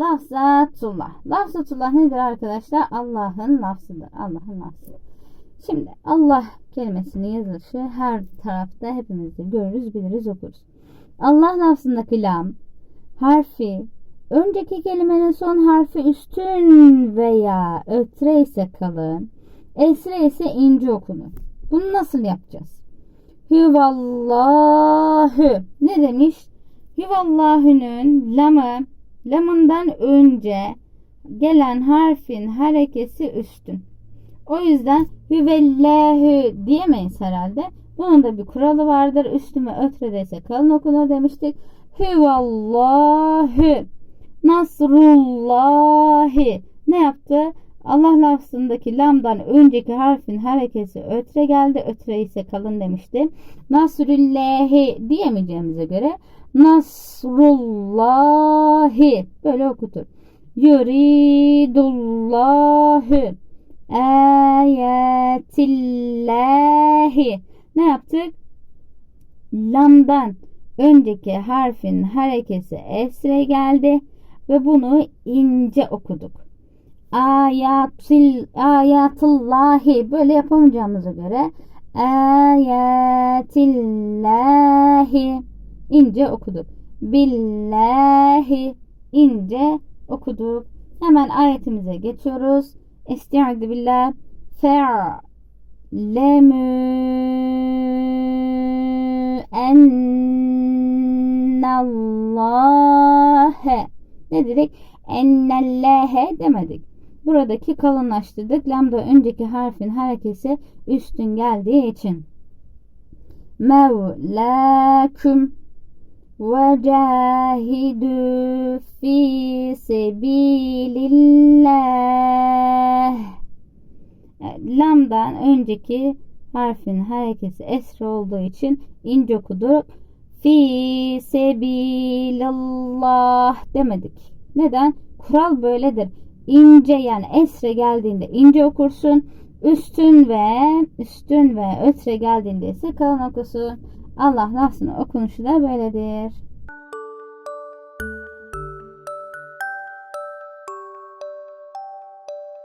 Lafzatullah. Lafzatullah nedir arkadaşlar? Allah'ın lafzıdır. Allah'ın lafzı. Şimdi Allah kelimesinin yazılışı her tarafta hepimiz de görürüz, biliriz, okuruz. Allah lafzındaki lam harfi önceki kelimenin son harfi üstün veya ötre ise kalın, esre ise ince okunur. Bunu nasıl yapacağız? Hüvallahu. Ne demiş? Hüvallahü'nün lamı, lamından önce gelen harfin harekesi üstün. O yüzden hüvellahü diyemeyiz herhalde. Bunun da bir kuralı vardır. Üstüme ötredeyse kalın okunur demiştik. Hüvallahu. Nasrullahi. Ne yaptı? Allah lafzındaki lamdan önceki harfin harekesi ötre geldi. Ötre ise kalın demişti. Nasrullahi diyemeyeceğimize göre Nasrullahi böyle okutur. Yuridullahu ayetillahi ne yaptık? Lamdan önceki harfin harekesi esre geldi ve bunu ince okuduk. Ayatil, ayatullahi böyle yapamayacağımıza göre ayetillahi ince okuduk. Billahi ince okuduk. Hemen ayetimize geçiyoruz. Estaizu billah. Fe'lemü ennallâhe. Ne dedik? Ennellâhe demedik. Buradaki kalınlaştırdık. Lambda önceki harfin harekesi üstün geldiği için. Mevlâküm ve cahidü fi sebilillah. Lamdan önceki harfin harekesi esre olduğu için ince okuduk. Fi sebilallah demedik. Neden? Kural böyledir. İnce yani esre geldiğinde ince okursun. Üstün ve üstün ve ötre geldiğinde ise kalın okusun. Allah lafzının okunuşu da böyledir.